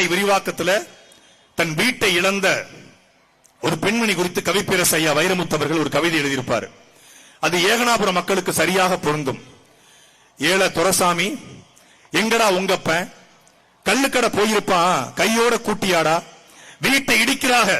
சாலை விரிவாக்கத்தில் தன் வீட்டை இழந்த ஒரு பெண்மணி குறித்து கவிப்பேரசு ஐயா வைரமுத்து அவர்கள் ஒரு கவிதை எழுதியிருப்பார். அது ஏகனாபுரம் மக்களுக்கு சரியாக பொருந்தும். ஏழ துரசாமி எங்கடா உங்கப்ப? கள்ளுக்கடை போயிருப்பான் கையோட கூட்டியாடா? வீட்டை இடிக்கிறாக?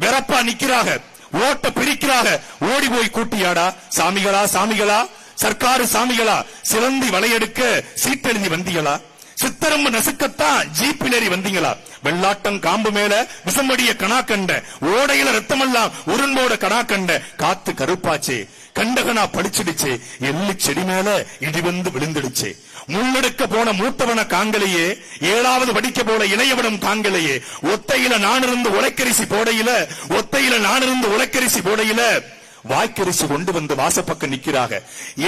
வெறப்பா நிக்கிறாக? ஓட்ட பிரிக்கிறாக? ஓடி போய் கூட்டியாடா? சாமிகளா சாமிகளா? சர்க்காரு சாமிகளா? சிலந்தி வளையெடுக்க சீட்டெழுதி வந்தீங்களா? சித்தரம்பு நசுக்கத்தான் ஜீப்பிலேறி வந்தீங்களா? வெள்ளாட்டம் காம்பு மேல விசமடிய கணா கண்ட ஓடையில ரத்தமெல்லாம் உருண்போட கணா கண்ட காத்து கருப்பாச்சு. கண்டகனா படிச்சிடுச்சு எள்ளு செடி மேல இடிவந்து விழுந்துடுச்சு. முன்னெடுக்க போன மூத்தவன காங்கலையே ஏழாவது படிக்க போல இளையவனம் காங்கலையே ஒத்தையில நான் இருந்து உலக்கரிசி போடையில ஒத்தையில நான் இருந்து உலக்கரிசி போடையில வாய்க்கரிசி கொண்டு வந்து வாசப்பக்கம் நிக்கிறாங்க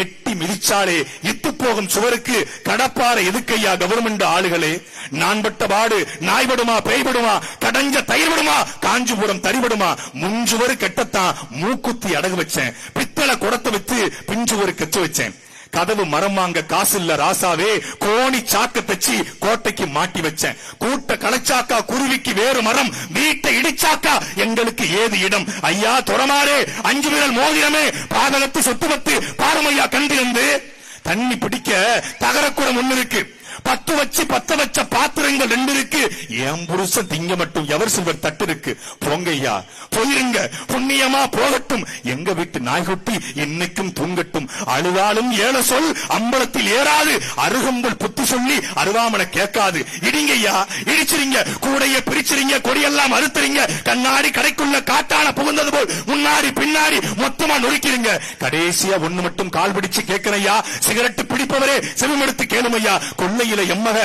எட்டி மிதிச்சாலே இத்து போகும் சுவருக்கு கடப்பார எதுக்கையா கவர்மெண்ட் ஆளுகளே. நான் பட்ட பாடு நாய்படுமா பேய்படுமா கடஞ்ச தயிர்படுமா காஞ்சிபுரம் தரிபடுமா முஞ்சுவரு கெட்டத்தான் மூக்குத்தி அடகு வச்சேன். பித்தளை குடத்தை வச்சு பிஞ்சுவரு கச்சு வச்சேன். கதவு மரம் வாங்க காசு இல்ல ராசாவே கோணி சாக்க தச்சு கோட்டைக்கு மாட்டி வச்சேன். கூட்ட களைச்சாக்கா குருவிக்கு வேறு மரம் வீட்டை இடிச்சாக்கா எங்களுக்கு ஏது இடம்? ஐயா துறமாறே அஞ்சு விரல் மோதிரமே பாதகத்து சொத்துவத்து பாரமையா கண்டு தண்ணி பிடிக்க தகரக்குடம் ஒண்ணு இருக்கு. பத்து வச்சு பத்த வச்ச பாத்திரங்கள் ரெண்டு இருக்கு. என் புருஷன் திங்க மட்டும் எவர் சில்வர் தட்டு இருக்கு. போங்கய்யா போயிருங்க. புண்ணியமா போகட்டும். எங்க வீட்டு நாய்குட்டி இன்னைக்கும் தூங்கட்டும். அழுதாலும் ஏழ சொல் அம்பலத்தில் ஏறாது. அருகம்பல் புத்தி சொல்லி அருவாமனை கேட்காது. இடிங்கய்யா இடிச்சிருங்க. கூடைய பிரிச்சிருங்க. கொடியெல்லாம் அறுத்துறீங்க கண்ணாடி கடைக்குள்ள காட்டான புகுந்தது போல் முன்னாடி பின்னாடி மொத்தமா நொறுக்கிடுங்க. கடைசியா ஒண்ணு மட்டும் கால் பிடிச்சு கேட்கணையா சிகரெட் பிடிப்பவரே செவிமெடுத்து கேளுமையா. கொள்ளையில எம்மக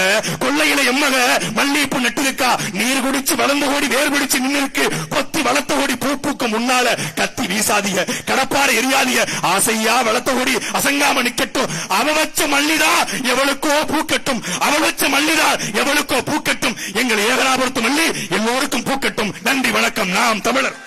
கொள்ளையில எம்மக மல்லிகைப்பூ நட்டுருக்கா. நீர் குடிச்சு வளர்ந்து ஓடி வேர் பிடிச்சு நின்னு இருக்கு கொத்தி வளர்த்த ஓடி பூ பூக்க முன்னால கத்தி வீசாதீங்க. கடப்பார எரியாதீங்க. ஆசையா வளர்த்த ஓடி அசங்காம நிக்கட்டும். அவ வச்ச மல்லிதா எவளுக்கோ பூக்கட்டும் அவ வச்ச மல்லிதா எவளுக்கோ பூக்கட்டும் எங்கள் ஏகனாபுரத்து மல்லி எல்லோருக்கும் பூக்கட்டும் நன்றி வணக்கம். நாம் தமிழர்.